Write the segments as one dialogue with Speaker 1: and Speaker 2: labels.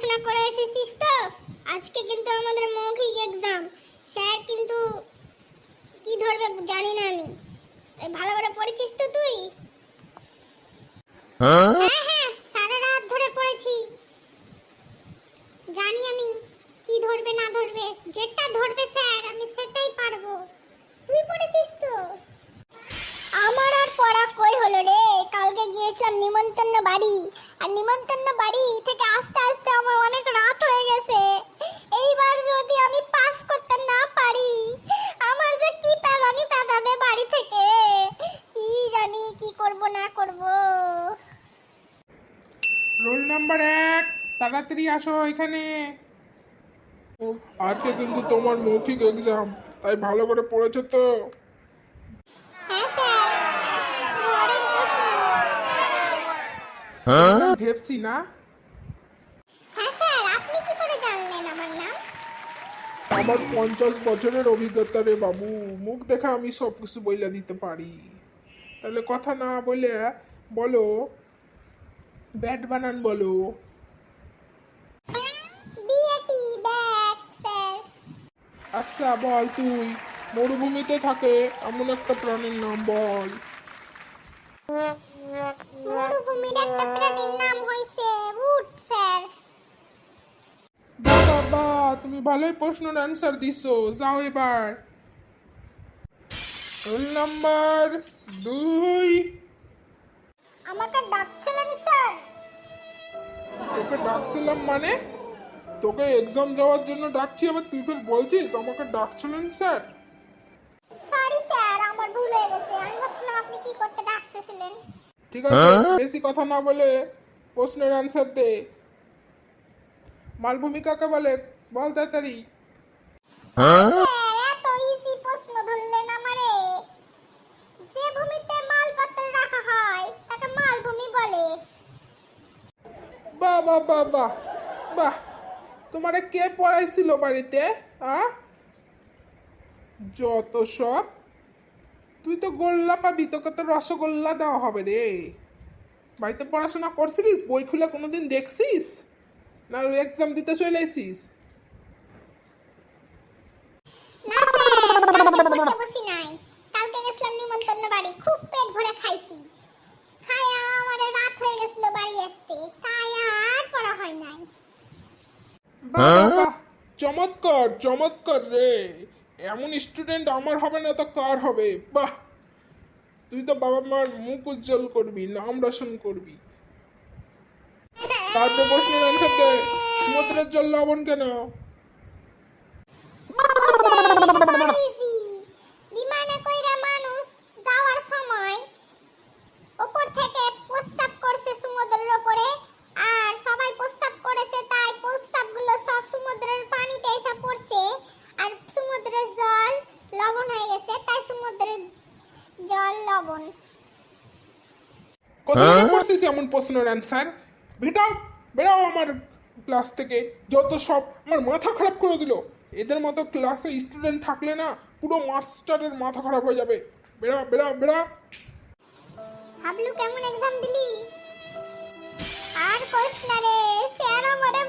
Speaker 1: পড়াশোনা করে এসেছিস তো? আজকে কিন্তু আমাদের মৌখিক এক্সাম স্যার কিন্তু কি ধরবে জানি না আমি। তাই ভালো করে পড়েছিস তো তুই? হ্যাঁ হ্যাঁ সারা রাত ধরে পড়েছি। জানি আমি কি ধরবে না ধরবে। যেটা ধরবে স্যার আমি সেটাই পারব। তুই পড়েছিস তো? আমার আর পড়া কই হলো রে? কালকে গিয়েছিলাম নিমন্ত্রণ বাড়ি। আর নিমন্ত্রণ বাড়ি থেকে আসতে আসতে আমার অনেক রাত হয়ে গেছে এইবার যদি আমি পাস করতে না পারি আমার যে কি প্যাদানি প্যাদাবে বাড়ি থেকে কি জানি কি করব না করব
Speaker 2: রোল নাম্বার এক তাড়াতাড়ি আসো এখানে। ও, আজকে কিন্তু তোমার মৌখিক এক্সাম তাই ভালো করে পড়েছো তো?
Speaker 1: হ্যাঁ প্রশ্ন।
Speaker 2: ভেবছি না।
Speaker 1: হ্যাঁ আমার
Speaker 2: পঞ্চাশ বছরের অভিজ্ঞতা রে বাবু মুখ দেখা আমি সব কিছু বইলা দিতে পারি। তাহলে কথা না বলে বলো ব্যাট বানান বলো
Speaker 1: বিএটি ব্যাট স্যার
Speaker 2: আচ্ছা বল তুই। মরুভূমিতে থাকে এমন একটা প্রাণীর নাম বল।
Speaker 1: মরুভূমির একটা প্রাণীর নাম হইছে উট স্যার।
Speaker 2: বাহ বাহ বাহ তুমি ভালোই প্রশ্নের অ্যান্সার দিছো। যাও এবার। রোল নাম্বার দুই।
Speaker 1: আমাকে ডাকছিলেন স্যার?
Speaker 2: তোকে ডাকছিলাম মানে? তোকে এক্সাম দেওয়ার জন্য ডাকছি আবার তুই ফের বলছিস আমাকে ডাকছিলেন স্যার?
Speaker 1: সরি স্যার আমার ভুল হয়ে গেছে। আমি ভাবছিলাম আপনি কি করতে ডাকতেছিলেন।
Speaker 2: ঠিক আছে বেশি কথা না বলে প্রশ্নের অ্যান্সার দে। মালভূমি কাকে বলে? বল তাড়াতাড়ি।
Speaker 1: এত ইজি প্রশ্ন ধরলেন আমারে। যে ভূমিতে মালপত্র রাখা হয় তাকে মালভূমি বলে।
Speaker 2: বাহ বাহ বাহ বাহ বাহ। তোমারে কে পড়াইছিল বাড়িতে হ্যাঁ যত সব। তুই তো গোল্লা পাবি, তোকে তো রসগোল্লা দেওয়া হবে রে। বাড়িতে পড়াশোনা করছিলিস? বই খুলে কোনোদিন দেখছিস? না এক্সাম দিতে চলে
Speaker 1: খুব পেট ভরে খাইছি। আমার রাত হয়ে গেছিল বাড়ি আসতে, তাই আর পড়া হয় নাই।
Speaker 2: চমৎকার চমৎকার রে। এমন স্টুডেন্ট আমার হবে না তো কার হবে? বাহ! তুই তো বাবা মার মুখ উজ্জ্বল করবি নাম রোশন করবি। তারপর প্রশ্নের অ্যান্সার দে সমুদ্রের জল লবণ কেন
Speaker 1: ইজি বিমানে কইরা মানুষ যাওয়ার সময় উপর থেকে প্রস্রাব করছে সমুদ্রের উপরে আর সবাই প্রস্রাব করেছে তাই প্রস্রাবগুলো সব সমুদ্রের পানিতে এসে পড়ছে আর সমুদ্রের জল লবণ হয়ে সমুদ্রের জল লবণ।
Speaker 2: কোথায় করছিস এমন প্রশ্নের অ্যান্সার বেটাও বেরাও আমার ক্লাস থেকে। যত সব আমার মাথা খারাপ করে দিল। এদের মতো ক্লাসে স্টুডেন্ট থাকলে না পুরো মাস্টারের মাথা খারাপ হয়ে যাবে। বেরা বেরা বেরা।
Speaker 1: হাবলু কেমন এক্সাম দিলি? আর কইস না রে স্যার আমারে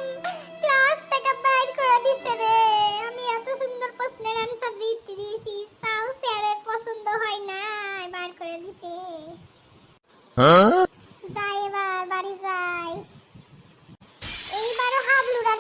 Speaker 1: না বার করে দিছে। যাই এবার বাড়ি যাই। এইবারও হাবলুর আর